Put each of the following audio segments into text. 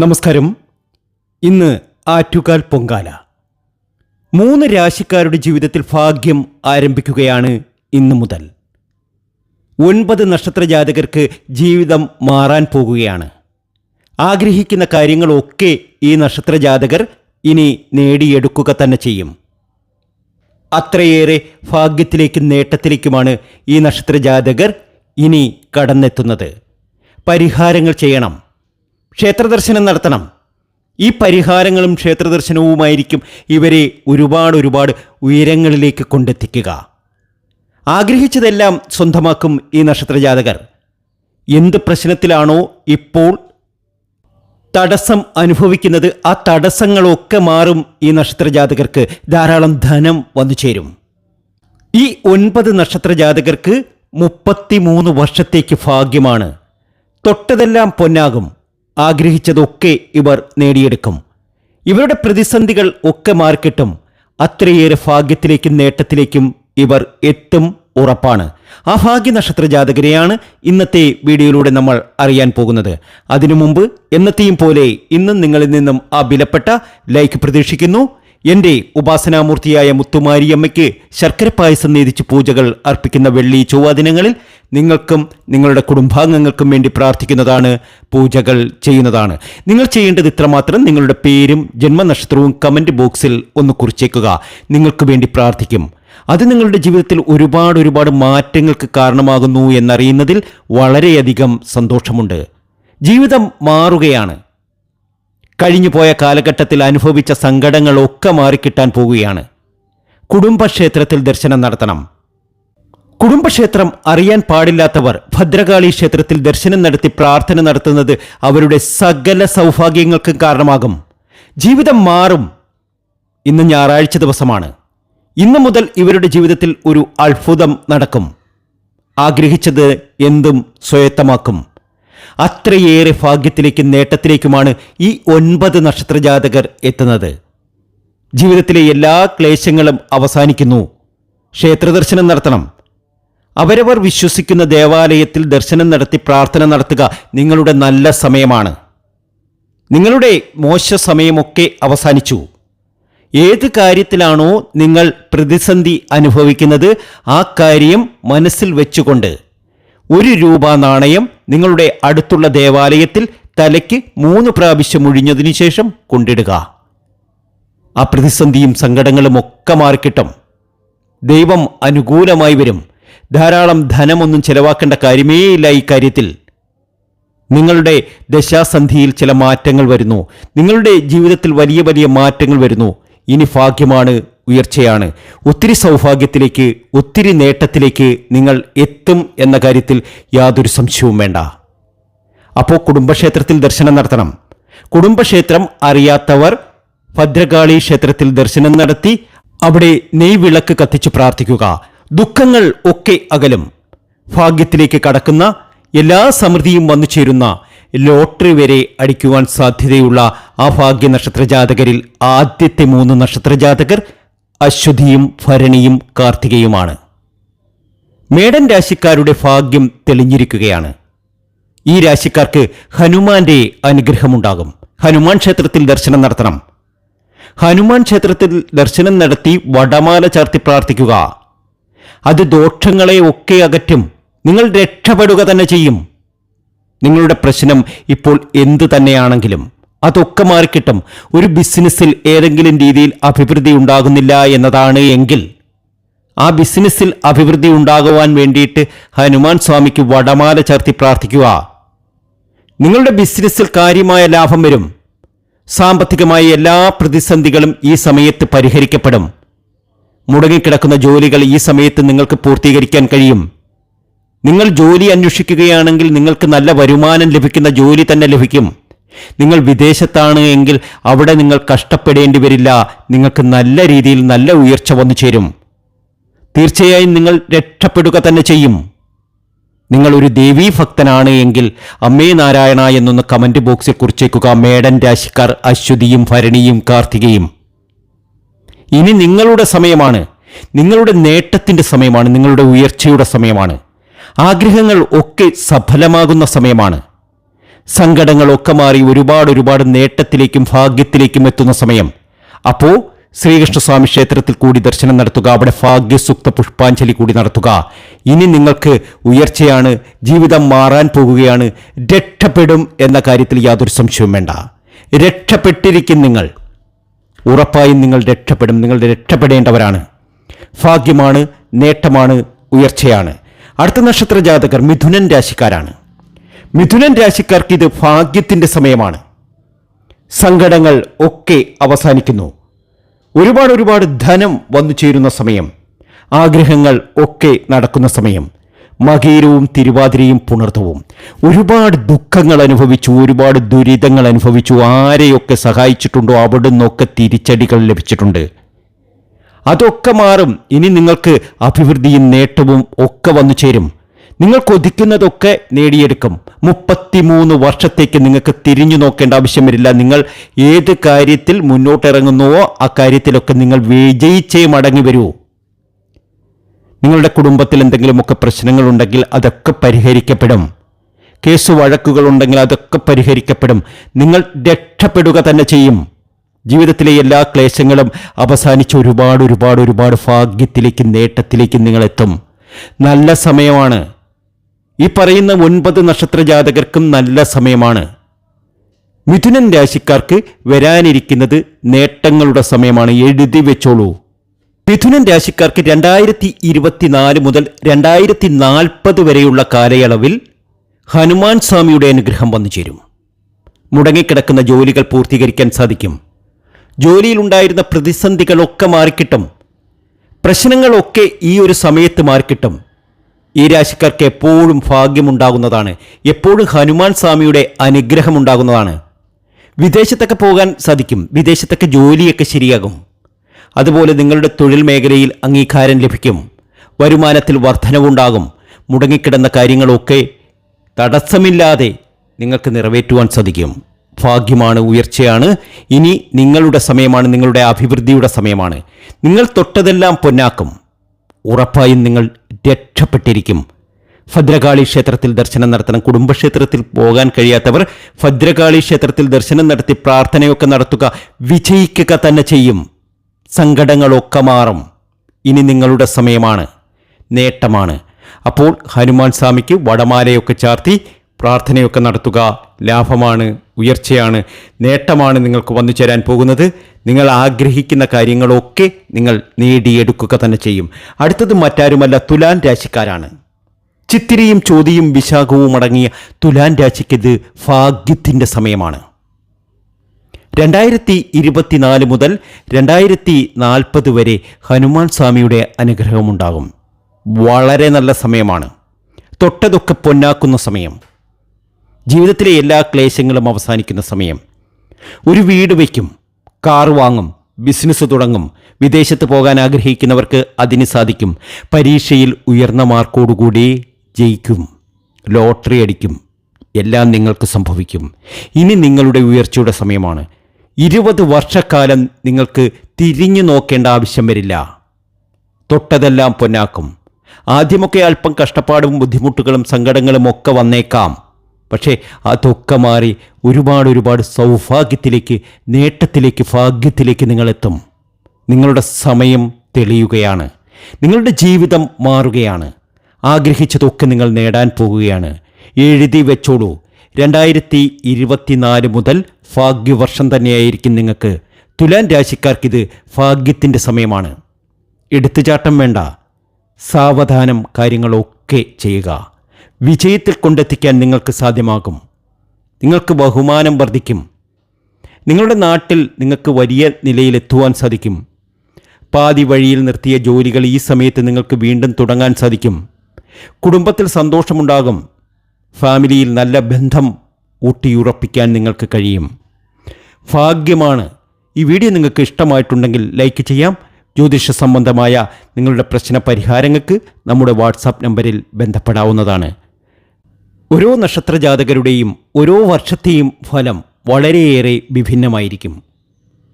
നമസ്കാരം. ഇന്ന് ആറ്റുകാൽ പൊങ്കാല. മൂന്ന് രാശിക്കാരുടെ ജീവിതത്തിൽ ഭാഗ്യം ആരംഭിക്കുകയാണ് ഇന്നു മുതൽ. ഒൻപത് നക്ഷത്ര ജാതകർക്ക് ജീവിതം മാറാൻ പോകുകയാണ്. ആഗ്രഹിക്കുന്ന കാര്യങ്ങളൊക്കെ ഈ നക്ഷത്ര ജാതകർ ഇനി നേടിയെടുക്കുക തന്നെ ചെയ്യും. അത്രയേറെ ഭാഗ്യത്തിലേക്കും നേട്ടത്തിലേക്കുമാണ് ഈ നക്ഷത്ര ജാതകർ ഇനി കടന്നെത്തുന്നത്. പരിഹാരങ്ങൾ ചെയ്യണം. ക്ഷേത്രദർശനം നടത്തണം. ഈ പരിഹാരങ്ങളും ക്ഷേത്രദർശനവുമായിരിക്കും ഇവരെ ഒരുപാട് ഒരുപാട് ഉയരങ്ങളിലേക്ക് കൊണ്ടെത്തിക്കുക. ആഗ്രഹിച്ചതെല്ലാം സ്വന്തമാക്കും ഈ നക്ഷത്രജാതകർ. എന്ത് പ്രശ്നത്തിലാണോ ഇപ്പോൾ തടസ്സം അനുഭവിക്കുന്നത് ആ തടസ്സങ്ങളൊക്കെ മാറും ഈ നക്ഷത്രജാതകർക്ക്. ധാരാളം ധനം വന്നു ചേരും. ഈ ഒൻപത് നക്ഷത്രജാതകർക്ക് മുപ്പത്തിമൂന്ന് വർഷത്തേക്ക് ഭാഗ്യമാണ്. തൊട്ടതെല്ലാം പൊന്നാകും. ആഗ്രഹിച്ചതൊക്കെ ഇവർ നേടിയെടുക്കും. ഇവരുടെ പ്രതിസന്ധികൾ ഒക്കെ മാറിക്കിട്ടും. അത്രയേറെ ഭാഗ്യത്തിലേക്കും നേട്ടത്തിലേക്കും ഇവർ എത്തും ഉറപ്പാണ്. ആ ഭാഗ്യ നക്ഷത്ര ജാതകരെയാണ് ഇന്നത്തെ വീഡിയോയിലൂടെ നമ്മൾ അറിയാൻ പോകുന്നത്. അതിനു മുമ്പ് എന്നത്തെയും പോലെ ഇന്നും നിങ്ങളിൽ നിന്നും ആ വിലപ്പെട്ട ലൈക്ക് പ്രതീക്ഷിക്കുന്നു. എന്റെ ഉപാസനാമൂർത്തിയായ മുത്തുമാരിയമ്മയ്ക്ക് ശർക്കര പായസം നേതിച്ച് പൂജകൾ അർപ്പിക്കുന്ന വെള്ളി ചൊവ്വാ ദിനങ്ങളിൽ നിങ്ങൾക്കും നിങ്ങളുടെ കുടുംബാംഗങ്ങൾക്കും വേണ്ടി പ്രാർത്ഥിക്കുന്നതാണ് പൂജകൾ ചെയ്യുന്നതാണ്. നിങ്ങൾ ചെയ്യേണ്ടത് ഇത്രമാത്രം നിങ്ങളുടെ പേരും ജന്മനക്ഷത്രവും കമന്റ് ബോക്സിൽ ഒന്ന് കുറിച്ചേക്കുക. നിങ്ങൾക്ക് വേണ്ടി പ്രാർത്ഥിക്കും. അത് നിങ്ങളുടെ ജീവിതത്തിൽ ഒരുപാട് ഒരുപാട് മാറ്റങ്ങൾക്ക് കാരണമാകുന്നു എന്നറിയുന്നതിൽ വളരെയധികം സന്തോഷമുണ്ട്. ജീവിതം മാറുകയാണ്. കഴിഞ്ഞുപോയ കാലഘട്ടത്തിൽ അനുഭവിച്ച സങ്കടങ്ങളൊക്കെ മാറിക്കിട്ടാൻ പോവുകയാണ്. കുടുംബക്ഷേത്രത്തിൽ ദർശനം നടത്തണം. കുടുംബക്ഷേത്രം അറിയാൻ പാടില്ലാത്തവർ ഭദ്രകാളി ക്ഷേത്രത്തിൽ ദർശനം നടത്തി പ്രാർത്ഥന നടത്തുന്നത് അവരുടെ സകല സൗഭാഗ്യങ്ങൾക്കും കാരണമാകും. ജീവിതം മാറും ഇന്ന് ഞായറാഴ്ച ദിവസമാണ്. ഇന്നു മുതൽ ഇവരുടെ ജീവിതത്തിൽ ഒരു അത്ഭുതം നടക്കും. ആഗ്രഹിച്ചത് എന്തും സ്വയത്തമാക്കും. അത്രയേറെ ഭാഗ്യത്തിലേക്കും നേട്ടത്തിലേക്കുമാണ് ഈ ഒൻപത് നക്ഷത്രജാതകർ എത്തുന്നത്. ജീവിതത്തിലെ എല്ലാ ക്ലേശങ്ങളും അവസാനിക്കുന്നു. ക്ഷേത്രദർശനം നടത്തണം. അവരവർ വിശ്വസിക്കുന്ന ദേവാലയത്തിൽ ദർശനം നടത്തി പ്രാർത്ഥന നടത്തുക നിങ്ങളുടെ നല്ല സമയമാണ്. നിങ്ങളുടെ മോശ സമയമൊക്കെ അവസാനിച്ചു. ഏത് കാര്യത്തിലാണോ നിങ്ങൾ പ്രതിസന്ധി അനുഭവിക്കുന്നത് ആ കാര്യം മനസ്സിൽ വെച്ചുകൊണ്ട് ഒരു രൂപ നാണയം നിങ്ങളുടെ അടുത്തുള്ള ദേവാലയത്തിൽ തലയ്ക്ക് മൂന്ന് പ്രാവശ്യം ഒഴിഞ്ഞതിനു ശേഷം കൊണ്ടിടുക. ആ പ്രതിസന്ധിയും സങ്കടങ്ങളും ഒക്കെ മാറിക്കിട്ടും. ദൈവം അനുകൂലമായി വരും. ധാരാളം ധനമൊന്നും ചെലവാക്കേണ്ട കാര്യമേയില്ല ഈ കാര്യത്തിൽ. നിങ്ങളുടെ ദശാസന്ധിയിൽ ചില മാറ്റങ്ങൾ വരുന്നു. നിങ്ങളുടെ ജീവിതത്തിൽ വലിയ വലിയ മാറ്റങ്ങൾ വരുന്നു. ഇനി ഭാഗ്യമാണ് ഉയർച്ചയാണ്. ഒത്തിരി സൗഭാഗ്യത്തിലേക്ക് ഒത്തിരി നേട്ടത്തിലേക്ക് നിങ്ങൾ എത്തും എന്ന കാര്യത്തിൽ യാതൊരു സംശയവും വേണ്ട. അപ്പോൾ കുടുംബക്ഷേത്രത്തിൽ ദർശനം നടത്തണം. കുടുംബക്ഷേത്രം അറിയാത്തവർ ഭദ്രകാളി ക്ഷേത്രത്തിൽ ദർശനം നടത്തി അവിടെ നെയ്വിളക്ക് കത്തിച്ച് പ്രാർത്ഥിക്കുക. ദുഃഖങ്ങൾ ഒക്കെ അകലും. ഭാഗ്യത്തിലേക്ക് കടക്കുന്ന എല്ലാ സമൃദ്ധിയും വന്നു ചേരുന്ന ലോട്ടറി വരെ അടിക്കുവാൻ സാധ്യതയുള്ള ആ ഭാഗ്യ നക്ഷത്ര ജാതകരിൽ ആദ്യത്തെ മൂന്ന് നക്ഷത്ര ജാതകർ അശ്വതിയും ഭരണിയും കാർത്തികയുമാണ്. മേടൻ രാശിക്കാരുടെ ഭാഗ്യം തെളിഞ്ഞിരിക്കുകയാണ്. ഈ രാശിക്കാർക്ക് ഹനുമാന്റെ അനുഗ്രഹമുണ്ടാകും. ഹനുമാൻ ക്ഷേത്രത്തിൽ ദർശനം നടത്തണം. ഹനുമാൻ ക്ഷേത്രത്തിൽ ദർശനം നടത്തി വടമാല ചാർത്തി പ്രാർത്ഥിക്കുക. അത് ദോഷങ്ങളെ ഒക്കെ അകറ്റും. നിങ്ങൾ രക്ഷപ്പെടുക തന്നെ ചെയ്യും. നിങ്ങളുടെ പ്രശ്നം ഇപ്പോൾ എന്തു തന്നെയാണെങ്കിലും അതൊക്കെ മാറിക്കിട്ടും. ഒരു ബിസിനസ്സിൽ ഏതെങ്കിലും രീതിയിൽ അഭിവൃദ്ധി ഉണ്ടാകുന്നില്ല എന്നതാണ് എങ്കിൽ ആ ബിസിനസ്സിൽ അഭിവൃദ്ധി ഉണ്ടാകുവാൻ വേണ്ടിയിട്ട് ഹനുമാൻ സ്വാമിക്ക് വടമാല ചേർത്തി പ്രാർത്ഥിക്കുക. നിങ്ങളുടെ ബിസിനസ്സിൽ കാര്യമായ ലാഭം വരും. സാമ്പത്തികമായ എല്ലാ പ്രതിസന്ധികളും ഈ സമയത്ത് പരിഹരിക്കപ്പെടും. മുടങ്ങിക്കിടക്കുന്ന ജോലികൾ ഈ സമയത്ത് നിങ്ങൾക്ക് പൂർത്തീകരിക്കാൻ കഴിയും. നിങ്ങൾ ജോലി അന്വേഷിക്കുകയാണെങ്കിൽ നിങ്ങൾക്ക് നല്ല വരുമാനം ലഭിക്കുന്ന ജോലി തന്നെ ലഭിക്കും. നിങ്ങൾ വിദേശത്താണ് എങ്കിൽ അവിടെ നിങ്ങൾ കഷ്ടപ്പെടേണ്ടി വരില്ല. നിങ്ങൾക്ക് നല്ല രീതിയിൽ നല്ല ഉയർച്ച വന്നു ചേരും. തീർച്ചയായും നിങ്ങൾ രക്ഷപ്പെടുക തന്നെ ചെയ്യും. നിങ്ങൾ ഒരു ദേവീ ഭക്തനാണ് എങ്കിൽ അമ്മേ നാരായണ എന്നൊന്ന് കമന്റ് ബോക്സിൽ കുറിച്ചേക്കുക. മേടൻ രാശിക്കാർ അശ്വതിയും ഭരണിയും കാർത്തികയും. ഇനി നിങ്ങളുടെ സമയമാണ്. നിങ്ങളുടെ നേട്ടത്തിന്റെ സമയമാണ്. നിങ്ങളുടെ ഉയർച്ചയുടെ സമയമാണ്. ആഗ്രഹങ്ങൾ ഒക്കെ സഫലമാകുന്ന സമയമാണ്. സങ്കടങ്ങളൊക്കെ മാറി ഒരുപാട് ഒരുപാട് നേട്ടത്തിലേക്കും ഭാഗ്യത്തിലേക്കും എത്തുന്ന സമയം. അപ്പോൾ ശ്രീകൃഷ്ണസ്വാമി ക്ഷേത്രത്തിൽ കൂടി ദർശനം നടത്തുക അവിടെ ഭാഗ്യസുക്ത പുഷ്പാഞ്ജലി കൂടി നടത്തുക. ഇനി നിങ്ങൾക്ക് ഉയർച്ചയാണ് ജീവിതം മാറാൻ പോകുകയാണ് രക്ഷപ്പെടും എന്ന കാര്യത്തിൽ യാതൊരു സംശയവും വേണ്ട. രക്ഷപ്പെട്ടിരിക്കും നിങ്ങൾ. ഉറപ്പായും നിങ്ങൾ രക്ഷപ്പെടും. നിങ്ങൾ രക്ഷപ്പെടേണ്ടവരാണ്. ഭാഗ്യമാണ് നേട്ടമാണ് ഉയർച്ചയാണ്. അടുത്ത നക്ഷത്ര ജാതകർ മിഥുനൻ രാശിക്കാരാണ്. മിഥുനൻ രാശിക്കാർക്ക് ഇത് ഭാഗ്യത്തിന്റെ സമയമാണ്. സങ്കടങ്ങൾ ഒക്കെ അവസാനിക്കുന്നു. ഒരുപാട് ഒരുപാട് ധനം വന്നു ചേരുന്ന സമയം. ആഗ്രഹങ്ങൾ ഒക്കെ നടക്കുന്ന സമയം. മകീരവും തിരുവാതിരയും പുണർത്തവും. ഒരുപാട് ദുഃഖങ്ങൾ അനുഭവിച്ചു ഒരുപാട് ദുരിതങ്ങൾ അനുഭവിച്ചു. ആരെയൊക്കെ സഹായിച്ചിട്ടുണ്ടോ? അവിടെ നിന്നൊക്കെ തിരിച്ചടികൾ ലഭിച്ചിട്ടുണ്ട്. അതൊക്കെ മാറും. ഇനി നിങ്ങൾക്ക് അഭിവൃദ്ധിയും നേട്ടവും ഒക്കെ വന്നു ചേരും. നിങ്ങൾ കൊതിക്കുന്നതൊക്കെ നേടിയെടുക്കും. മുപ്പത്തിമൂന്ന് വർഷത്തേക്ക് നിങ്ങൾക്ക് തിരിഞ്ഞു നോക്കേണ്ട ആവശ്യം വരില്ല. നിങ്ങൾ ഏത് കാര്യത്തിൽ മുന്നോട്ടിറങ്ങുന്നുവോ ആ കാര്യത്തിലൊക്കെ നിങ്ങൾ വിജയിച്ചേ മടങ്ങി വരൂ. നിങ്ങളുടെ കുടുംബത്തിൽ എന്തെങ്കിലുമൊക്കെ പ്രശ്നങ്ങളുണ്ടെങ്കിൽ അതൊക്കെ പരിഹരിക്കപ്പെടും. കേസ് വഴക്കുകൾ ഉണ്ടെങ്കിൽ അതൊക്കെ പരിഹരിക്കപ്പെടും. നിങ്ങൾ രക്ഷപ്പെടുക തന്നെ ചെയ്യും. ജീവിതത്തിലെ എല്ലാ ക്ലേശങ്ങളും അവസാനിച്ച് ഒരുപാട് ഒരുപാട് ഒരുപാട് ഭാഗ്യത്തിലേക്ക് നേട്ടത്തിലേക്ക് നിങ്ങളെത്തും നല്ല സമയമാണ്. ഈ പറയുന്ന ഒൻപത് നക്ഷത്ര ജാതകർക്കും നല്ല സമയമാണ്. മിഥുനൻ രാശിക്കാർക്ക് വരാനിരിക്കുന്നത് നേട്ടങ്ങളുടെ സമയമാണ്. എഴുതി വെച്ചോളൂ. മിഥുനൻ രാശിക്കാർക്ക് രണ്ടായിരത്തി ഇരുപത്തിനാല് മുതൽ രണ്ടായിരത്തി നാൽപ്പത് വരെയുള്ള കാലയളവിൽ ഹനുമാൻ സ്വാമിയുടെ അനുഗ്രഹം വന്നു ചേരും. മുടങ്ങിക്കിടക്കുന്ന ജോലികൾ പൂർത്തീകരിക്കാൻ സാധിക്കും. ജോലിയിലുണ്ടായിരുന്ന പ്രതിസന്ധികളൊക്കെ മാറിക്കിട്ടും. പ്രശ്നങ്ങളൊക്കെ ഈ ഒരു സമയത്ത് മാറിക്കിട്ടും. ഈ രാശിക്കാർക്ക് എപ്പോഴും ഭാഗ്യമുണ്ടാകുന്നതാണ്. എപ്പോഴും ഹനുമാൻ സ്വാമിയുടെ അനുഗ്രഹം ഉണ്ടാകുന്നതാണ് വിദേശത്തൊക്കെ പോകാൻ സാധിക്കും. വിദേശത്തൊക്കെ ജോലിയൊക്കെ ശരിയാകും. അതുപോലെ നിങ്ങളുടെ തൊഴിൽ മേഖലയിൽ അംഗീകാരം ലഭിക്കും. വരുമാനത്തിൽ വർധനവുണ്ടാകും. മുടങ്ങിക്കിടന്ന കാര്യങ്ങളൊക്കെ തടസ്സമില്ലാതെ നിങ്ങൾക്ക് നിറവേറ്റുവാൻ സാധിക്കും. ഭാഗ്യമാണ് ഉയർച്ചയാണ്. ഇനി നിങ്ങളുടെ സമയമാണ് നിങ്ങളുടെ അഭിവൃദ്ധിയുടെ സമയമാണ്. നിങ്ങൾ തൊട്ടതെല്ലാം പൊന്നാക്കും. ഉറപ്പായും നിങ്ങൾ രക്ഷപ്പെട്ടിരിക്കും. ഭദ്രകാളി ക്ഷേത്രത്തിൽ ദർശനം നടത്തണം. കുടുംബക്ഷേത്രത്തിൽ പോകാൻ കഴിയാത്തവർ ഭദ്രകാളി ക്ഷേത്രത്തിൽ ദർശനം നടത്തി പ്രാർത്ഥനയൊക്കെ നടത്തുക വിജയിക്കുക തന്നെ ചെയ്യും. സങ്കടങ്ങളൊക്കെ മാറും. ഇനി നിങ്ങളുടെ സമയമാണ്. നേട്ടമാണ്. അപ്പോൾ ഹനുമാൻ സ്വാമിക്ക് വടമാലയൊക്കെ ചാർത്തി പ്രാർത്ഥനയൊക്കെ നടത്തുക. ലാഭമാണ് ഉയർച്ചയാണ് നേട്ടമാണ് നിങ്ങൾക്ക് വന്നു ചേരാൻ പോകുന്നത്. നിങ്ങൾ ആഗ്രഹിക്കുന്ന കാര്യങ്ങളൊക്കെ നിങ്ങൾ നേടിയെടുക്കുക തന്നെ ചെയ്യും. അടുത്തത് മറ്റാരുമല്ല തുലാൻ രാശിക്കാരാണ്. ചിത്തിരിയും ചോതിയും വിശാഖവും അടങ്ങിയ തുലാൻ രാശിക്കിത് ഭാഗ്യത്തിന്റെ സമയമാണ്. രണ്ടായിരത്തി ഇരുപത്തിനാല് മുതൽ രണ്ടായിരത്തി നാൽപ്പത് വരെ ഹനുമാൻ സ്വാമിയുടെ അനുഗ്രഹമുണ്ടാകും. വളരെ നല്ല സമയമാണ്. തൊട്ടതൊക്കെ പൊന്നാക്കുന്ന സമയം. ജീവിതത്തിലെ എല്ലാ ക്ലേശങ്ങളും അവസാനിക്കുന്ന സമയം. ഒരു വീട് വയ്ക്കും കാർ വാങ്ങും ബിസിനസ് തുടങ്ങും വിദേശത്ത് പോകാൻ ആഗ്രഹിക്കുന്നവർക്ക് അതിന് സാധിക്കും. പരീക്ഷയിൽ ഉയർന്ന മാർക്കോടുകൂടി ജയിക്കും ലോട്ടറി അടിക്കും എല്ലാം നിങ്ങൾക്ക് സംഭവിക്കും. ഇനി നിങ്ങളുടെ ഉയർച്ചയുടെ സമയമാണ്. ഇരുപത് വർഷക്കാലം നിങ്ങൾക്ക് തിരിഞ്ഞു നോക്കേണ്ട ആവശ്യം വരില്ല. തൊട്ടതെല്ലാം പൊന്നാക്കും. ആദ്യമൊക്കെ അല്പം കഷ്ടപ്പാടും ബുദ്ധിമുട്ടുകളും സങ്കടങ്ങളും ഒക്കെ വന്നേക്കാം. പക്ഷേ അതൊക്കെ മാറി ഒരുപാട് ഒരുപാട് സൗഭാഗ്യത്തിലേക്ക് നേട്ടത്തിലേക്ക് ഭാഗ്യത്തിലേക്ക് നിങ്ങളെത്തും. നിങ്ങളുടെ സമയം തെളിയുകയാണ്. നിങ്ങളുടെ ജീവിതം മാറുകയാണ്. ആഗ്രഹിച്ചതൊക്കെ നിങ്ങൾ നേടാൻ പോകുകയാണ്. എഴുതി വെച്ചോളൂ. രണ്ടായിരത്തി ഇരുപത്തിനാല് മുതൽ ഭാഗ്യവർഷം തന്നെയായിരിക്കും നിങ്ങൾക്ക്. തുലാൻ രാശിക്കാർക്കിത് ഭാഗ്യത്തിന്റെ സമയമാണ്. എടുത്തുചാട്ടം വേണ്ട. സാവധാനം കാര്യങ്ങളൊക്കെ ചെയ്യുക. വിജയത്തിൽ കൊണ്ടെത്തിക്കാൻ നിങ്ങൾക്ക് സാധ്യമാകും. നിങ്ങൾക്ക് ബഹുമാനം വർദ്ധിക്കും. നിങ്ങളുടെ നാട്ടിൽ നിങ്ങൾക്ക് വലിയ നിലയിലെത്തുവാൻ സാധിക്കും. പാതി വഴിയിൽ നിർത്തിയ ജോലികൾ ഈ സമയത്ത് നിങ്ങൾക്ക് വീണ്ടും തുടങ്ങാൻ സാധിക്കും. കുടുംബത്തിൽ സന്തോഷമുണ്ടാകും. ഫാമിലിയിൽ നല്ല ബന്ധം ഊട്ടിയുറപ്പിക്കാൻ നിങ്ങൾക്ക് കഴിയും. ഭാഗ്യമാണ്. ഈ വീഡിയോ നിങ്ങൾക്ക് ഇഷ്ടമായിട്ടുണ്ടെങ്കിൽ ലൈക്ക് ചെയ്യാം. ജ്യോതിഷ സംബന്ധമായ നിങ്ങളുടെ പ്രശ്ന പരിഹാരങ്ങൾക്ക് നമ്മുടെ വാട്സാപ്പ് നമ്പറിൽ ബന്ധപ്പെടാവുന്നതാണ്. ഓരോ നക്ഷത്രജാതകരുടെയും ഓരോ വർഷത്തെയും ഫലം വളരെയേറെ വിഭിന്നമായിരിക്കും.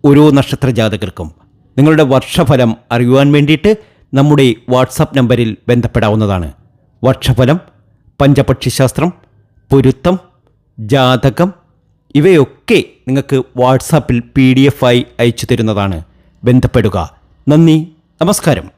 ഓരോ നക്ഷത്രജാതകർക്കും നിങ്ങളുടെ വർഷഫലം അറിയുവാൻ വേണ്ടിയിട്ട് നമ്മുടെ വാട്സാപ്പ് നമ്പറിൽ ബന്ധപ്പെടാവുന്നതാണ്. വർഷഫലം പഞ്ചപക്ഷിശാസ്ത്രം പൊരുത്തം ജാതകം ഇവയൊക്കെ നിങ്ങൾക്ക് വാട്സാപ്പിൽ പി ഡി എഫ് ആയി അയച്ചു തരുന്നതാണ്. ബന്ധപ്പെടുക. നന്ദി. നമസ്കാരം.